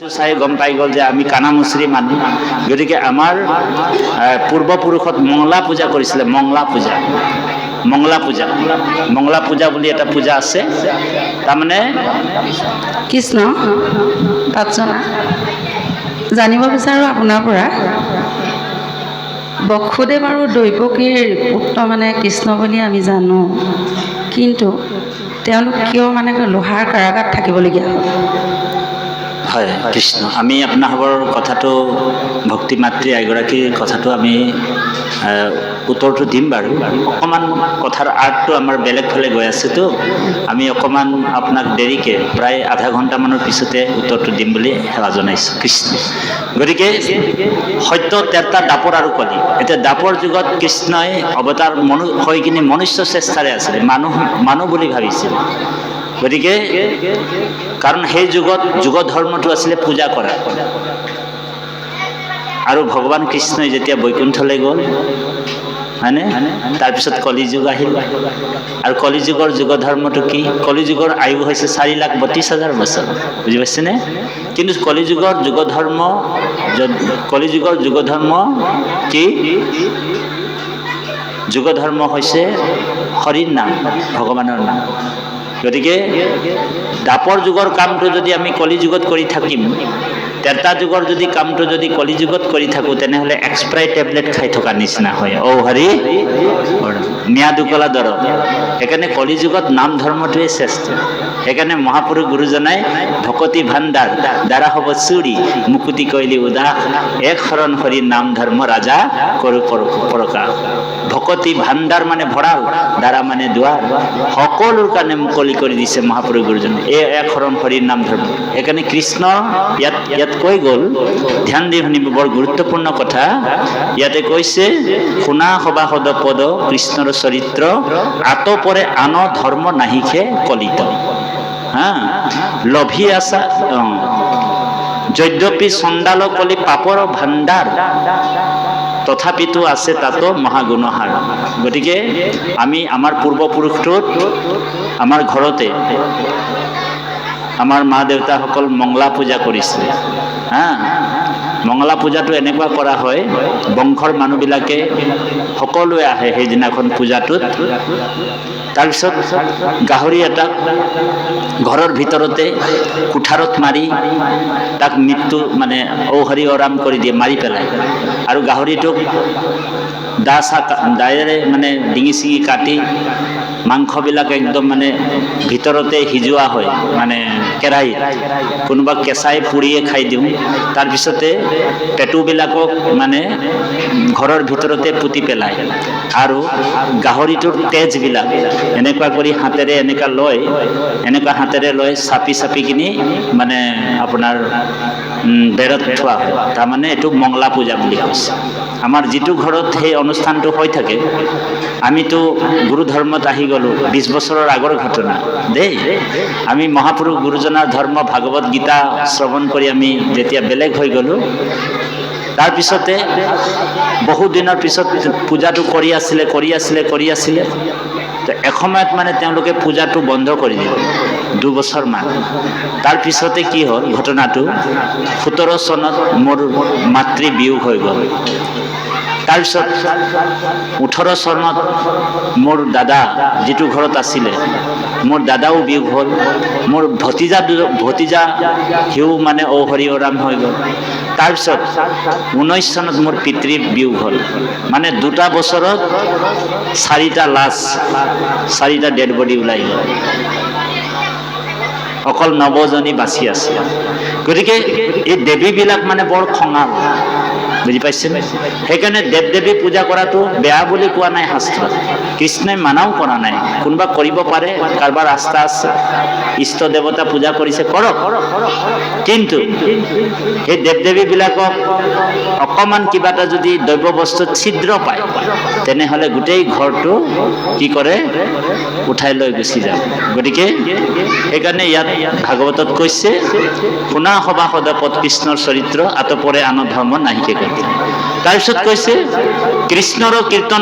চাই গম পাই গ'ল যে আমি কানামুচৰি মানুহ গতিকে আমাৰ পূৰ্বপুৰুষত মংলা পূজা কৰিছিলে, মংলা পূজা। মংলা পূজা। মংলা পূজা বুলি এটা পূজা আছে। তাৰমানে কৃষ্ণ পাঁচজনা জানিব বিচাৰোঁ আপোনাৰ পৰা, বসুদেৱ আৰু দৈৱকীৰ পুত্ৰ মানে কৃষ্ণ বুলি আমি জানো। কিন্তু তেওঁলোক কিয় মানে লোহাৰ কাৰাগাৰত থাকিবলগীয়া হ'ল? হয়, কৃষ্ণ। আমি আপোনালোকৰ কথাটো ভক্তি মাতৃ এগৰাকীৰ কথাটো আমি উত্তৰটো দিম বাৰু। অকণমান কথাৰ আৰ্টটো আমাৰ বেলেগ ফালে গৈ আছেতো আমি অকণমান আপোনাক দেৰিকৈ, প্ৰায় আধা ঘণ্টামানৰ পিছতে উত্তৰটো দিম বুলি সেৱা জনাইছোঁ। কৃষ্ণ। গতিকে, সত্য, তেৰটা দাপৰ আৰু কলি। এতিয়া দাপৰ যুগত কৃষ্ণই অৱতাৰ মনু হৈ কিনে মনুষ্য চেষ্টাৰে আছিলে, মানুহ মানুহ বুলি ভাবিছিল। গতিকে, কাৰণ সেই যুগত যুগ ধৰ্মটো আছিলে পূজা কৰা। আৰু ভগৱান কৃষ্ণই যেতিয়া বৈকুণ্ঠলৈ গ'ল, হয়নে? তাৰপিছত কলিযুগ আহিল। আৰু কলিযুগৰ যুগ ধৰ্মটো কি? কলিযুগৰ আয়ু হৈছে চাৰি লাখ বত্ৰিছ হাজাৰ বছৰ। বুজি পাইছেনে? কিন্তু কলিযুগৰ যুগ ধৰ্ম য'ত- কলিযুগৰ যুগ ধৰ্ম কি? যুগ ধৰ্ম হৈছে হৰিৰ নাম, ভগৱানৰ নাম। গতিকে দাপৰ যুগৰ কামটো যদি আমি কলি যুগত কৰি থাকিম, তেৰটা যুগৰ যদি কামটো যদি কলি যুগত কৰি থাকোঁ, তেনেহ'লে এক্সপ্ৰাই টেবলেট খাই থকা নিচিনা হয়। অ হৰি ম্যাদ উকলা দৰৱ সেইকাৰণে কলি যুগত নাম ধৰ্মটোৱে শ্ৰেষ্ঠ। সেইকাৰণে মহাপুৰুষ গুৰুজনাই ভকতি ভাণ্ডাৰ, দ্বাৰা হ'ব চুৰি, মুকুতি কৈলি উদাস এক শৰণ হৰি নাম ধৰ্ম ৰাজা কৰো পৰ- প্ৰকাশ ভকতি ভাণ্ডাৰ মানে ভঁৰাল, দ্বাৰা মানে দুৱাৰ। সকলোৰ কাৰণে মুকলি কৰি দিছে মহাপুৰুষ গুৰুজনে এক শৰণ হৰিৰ নাম ধৰ্ম সেইকাৰণে কৃষ্ণ, ইয়াত ইয়াত কৈ গ'ল? ধ্যান দি শুনিব বৰ গুৰুত্বপূৰ্ণ কথা। ইয়াতে কৈছে, শুনা সবাসদ পদ কৃষ্ণৰ চৰিত্ৰ আতপৰে আন ধৰ্ম নাহিখে কলিত। হা? লভি আছা যদ্যপি চণ্ডাল কলি পাপৰ ভাণ্ডাৰ, তথাপিতো আছে তাতো মহাগুণহাৰ। গতিকে আমি আমাৰ পূৰ্বপুৰুষটোত, আমাৰ ঘৰতে আমাৰ মা দেউতাসকল মংলা পূজা কৰিছিলে হা? মংলা পূজাটো এনেকুৱা কৰা হয়, বংশৰ মানুহবিলাকে সকলোৱে আহে সেইদিনাখন পূজাটোত। তাৰপিছত গাহৰি এটাক ঘৰৰ ভিতৰতে কোঠাৰত মাৰি তাক মৃত্যু মানে ঔহৰি অৰাম কৰি দিয়ে, মাৰি পেলায়। আৰু গাহৰিটোক দা চা দায়েৰে মানে ডিঙি চিঙি কাটি মাংসবিলাক একদম মানে ভিতৰতে সিজোৱা হয় মানে কেৰাহীত। কোনোবা কেঁচাই পুৰিয়ে খাই দিওঁ। তাৰপিছতে পেটুবিলাকক মানে ঘৰৰ ভিতৰতে পুতি পেলায়। আৰু গাহৰিটোৰ তেজবিলাক এনেকুৱা কৰি হাতেৰে এনেকুৱা লয়, এনেকুৱা হাতেৰে লৈ চাপি চাপি কিনি মানে আপোনাৰ বেৰত থোৱা হয়। তাৰমানে এইটো মংলা পূজা বুলি কৈছে। আমাৰ যিটো ঘৰত সেই অনুষ্ঠানটো হৈ থাকে। আমিতো গুৰু ধৰ্মত আহি গ'লোঁ, বিছ বছৰৰ আগৰ ঘটনা। দেই, আমি মহাপুৰুষ গুৰুজনাৰ ধৰ্ম ভাগৱত গীতা শ্ৰৱণ কৰি আমি যেতিয়া বেলেগ হৈ গ'লোঁ তাৰপিছতে বহুদিনৰ পিছত পূজাটো কৰি আছিলে কৰি আছিলে কৰি আছিলে। তো এসময়ত মানে তেওঁলোকে পূজাটো বন্ধ কৰি দিলে দুবছৰমান তাৰপিছতে কি হ'ল, ঘটনাটো, সোতৰ চনত মোৰ মাতৃ বিয়োগ হৈ গ'ল। তাৰপিছত ওঠৰ চনত মোৰ দাদা যিটো ঘৰত আছিলে, মোৰ দাদাও বিয়োগ হ'ল, মোৰ ভতিজা ভতিজা সিও মানে ঔহৰি অৰাম হৈ গ'ল। তাৰপিছত ঊনৈছ চনত মোৰ পিতৃ বিয়োগ হ'ল। মানে দুটা বছৰত চাৰিটা লাছ চাৰিটা ডেড বডি ওলাই গ'ল। অকল নৱজনী বাচি আছে। গতিকে এই দেৱীবিলাক মানে বৰ খঙাল। বুজি পাইছেনে? সেইকাৰণে দেৱ দেৱী পূজা কৰাটো বেয়া বুলি কোৱা নাই শাস্ত্ৰত। কৃষ্ণই মানাও কৰা নাই। কোনোবা কৰিব পাৰে, কাৰোবাৰ আস্থা আছে। ইষ্ট দেৱতা পূজা কৰিছে, কৰক। কিন্তু সেই দেৱ দেৱীবিলাকক অকণমান কিবা এটা যদি দ্ৰব্য বস্তুত ছিদ্ৰ পায়, তেনেহ'লে গোটেই ঘৰটো কি কৰে? উঠাই লৈ গুচি যায় গতিকে সেইকাৰণে ইয়াত ভাগৱতত কৈছে, শুনা সভা সদপদ কৃষ্ণৰ চৰিত্ৰ, আতপৰে আন ধৰ্ম নাহিকে কথা তাৰপিছত কৈছে কৃষ্ণৰ কীৰ্তন